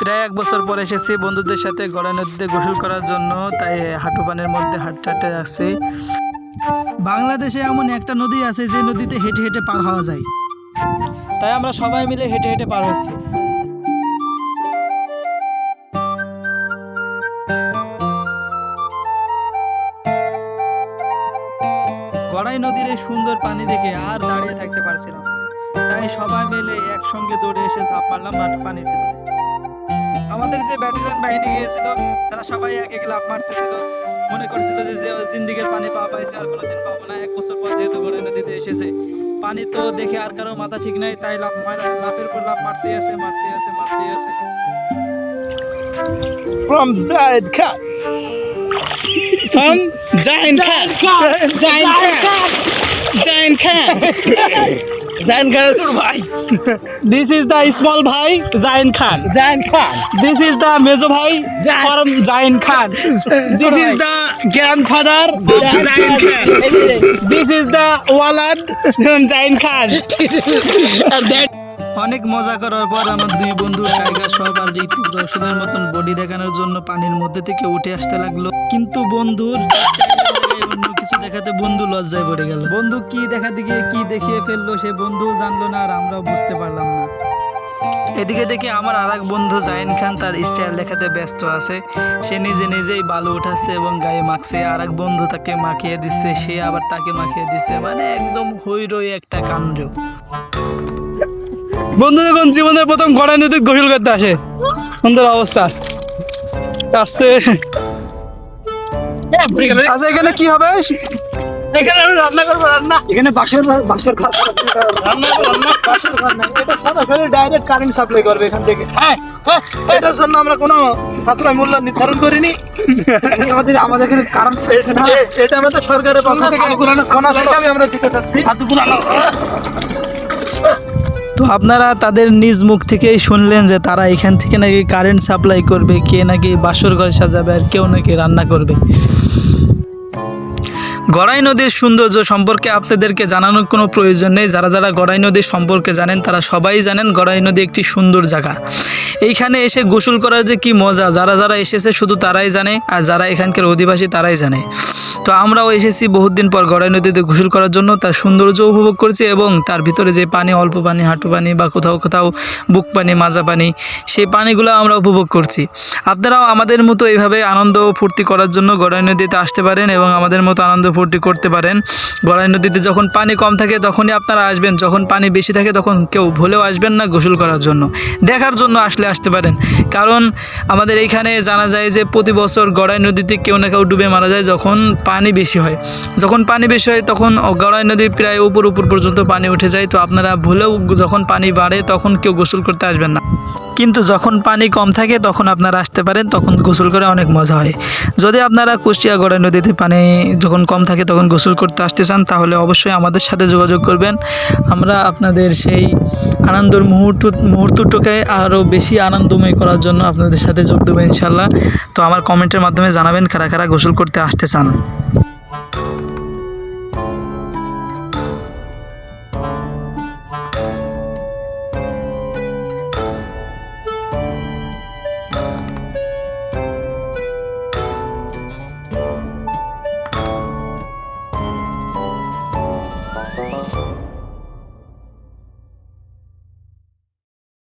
প্রায় এক বছর পর এসেছি বন্ধুদের সাথে গড়া নদীতে গোসল করার জন্য, তাই হাঁটু পানের মধ্যে হাঁটতে আসছি। বাংলাদেশে এমন একটা নদী আছে যে নদীতে হেঁটে হেঁটে পার হওয়া যায়। তাই আমরা সবাই মিলে হেঁটে হেঁটে পার হচ্ছি। গড়াই নদীর এই সুন্দর পানি দেখে আর দাঁড়িয়ে থাকতে পারছিলাম তাই সবাই মিলে একসঙ্গে দৌড়ে এসে ঝাঁপ মারলাম পানির ভিতরে। আমাদের যে ব্যাটালিয়ন বাহিনী গিয়েছিল তারা সবাই এক এক লাভ মারতেছিল মনে করছিল যে যে সিন্দিকের পানি পাওয়া পাইছে আর কোনোদিন পাবো না এক বছর পর যেহেতু গড়াই নদীতে এসেছে পানি তো দেখে আর কারও মাথা ঠিক নাই তাই লাভ মার- লাফের পর লাভ মারতে আছে মারতে আছে মারতে আছে From Zaid Khan. From Giant Khan. Giant Khan. Khan. Zaid is ভাই This is the small bhai Giant Khan. Zaid Khan. This is the Mezo bhai Giant- from Giant Khan. This is the grandfather of Giant Khan. This is the Walad Giant Khan. And that অনেক মজা করার পর আমার দুই বন্ধু tiger সব আর ঋতিক রোশনের মতন body দেখানোর জন্য পানির মধ্যে থেকে উঠে আসতে লাগল কিন্তু বন্ধুর অন্য কিছু দেখাতে বন্ধু লজ্জায় পড়ে গেল। বন্ধু কি দেখাতে গিয়ে কি দেখিয়ে ফেলল সে বন্ধু জানলো না আর বুঝতে পারলাম না। এদিকে দেখে আমার আর এক বন্ধু জাইন খান তার স্টাইল দেখাতে ব্যস্ত আছে। সে নিজে নিজেই বালু উঠাচ্ছে এবং গায়ে মাখছে। আর এক বন্ধু তাকে মাখিয়ে দিচ্ছে, সে আবার তাকে মাখিয়ে দিচ্ছে। মানে একদম হইরই একটা কাণ্ড। বন্ধু যখন জীবনের প্রথম গড়াই নদীতে গোসল করতে আসে। সুন্দর অবস্থা। আসতে। আচ্ছা এখানে কি হবে? এখানে আমি রান্না করব রান্না। এখানে বাঁশের বাঁশের ঘর রান্না রান্না। বাঁশের ঘর এটা সরাসরি ডাইরেক্ট কারেন্ট সাপ্লাই করবে এখান থেকে। হ্যাঁ হ্যাঁ, এটার জন্য আমরা কোনো সাশ্রয় মূল্য নির্ধারণ করিনি। আমাদের আমাদের এখানে কারেন্ট এটা আমাদের সরকারের পক্ষ থেকে কোনা আমরা দিতে চাচ্ছি। তো আপনারা তাদের নিজ মুখ থেকেই শুনলেন যে তারা এখান থেকে নাকি কারেন্ট সাপ্লাই করবে, কে নাকি বাসর ঘর সাজাবে আর কেউ নাকি রান্না করবে। গড়াই নদীর সৌন্দর্য সম্পর্কে আপনাদেরকে জানানোর কোনো প্রয়োজন নেই। যারা যারা গড়াই নদীর সম্পর্কে জানেন, তারা সবাই জানেন গড়াই নদী একটি সুন্দর জায়গা। এইখানে এসে গোসল করার যে কি মজা, যারা যারা এসেছে শুধু তারাই জানে আর যারা এখানকার অধিবাসী তারাই জানে। তো আমরাও এসেছি বহুত দিন পর গড়াই নদীতে গোসল করার জন্য। তার সৌন্দর্য উপভোগ করছি এবং তার ভিতরে যে পানি, অল্প পানি, হাঁটু পানি বা কোথাও কোথাও বুক পানি, মাজা পানি, সেই পানিগুলো আমরা উপভোগ করছি। আপনারাও আমাদের মতো এইভাবে আনন্দ ফুর্তি করার জন্য গড়াই নদীতে আসতে পারেন এবং আমাদের মতো আনন্দ ফুর্তি করতে পারেন। গড়াই নদীতে যখন পানি কম থাকে তখনই আপনারা আসবেন। যখন পানি বেশি থাকে তখন কেউ ভুলেও আসবেন না গোসল করার জন্য। দেখার জন্য আসলে আসতে পারেন। কারণ আমাদের এইখানে জানা যায় যে প্রতি বছর গড়াই নদীতে কেউ না কেউ ডুবে মারা যায় যখন পানি বেশি হয়। যখন পানি বেশি হয় তখন গড়াই নদী প্রায় উপর উপর পর্যন্ত পানি উঠে যায়। তো আপনারা ভুলেও যখন পানি বাড়ে তখন কেউ গোসল করতে আসবেন না। কিন্তু যখন পানি কম থাকে তখন আপনারা আসতে পারেন। তখন গোসল করে অনেক মজা হয়। যদি আপনারা কুষ্টিয়া গড়াই নদীতে পানি যখন কম থাকে তখন গোসল করতে আসতে চান, তাহলে অবশ্যই আমাদের সাথে যোগাযোগ করবেন। আমরা আপনাদের সেই আনন্দর মুহূর্ত, মুহূর্তটাকে আরও বেশি আনন্দময় করার জন্য আপনাদের সাথে যোগ দেবো ইনশাল্লাহ তো আমার কমেন্টের মাধ্যমে জানাবেন কারা কারা গোসল করতে আসতে চান।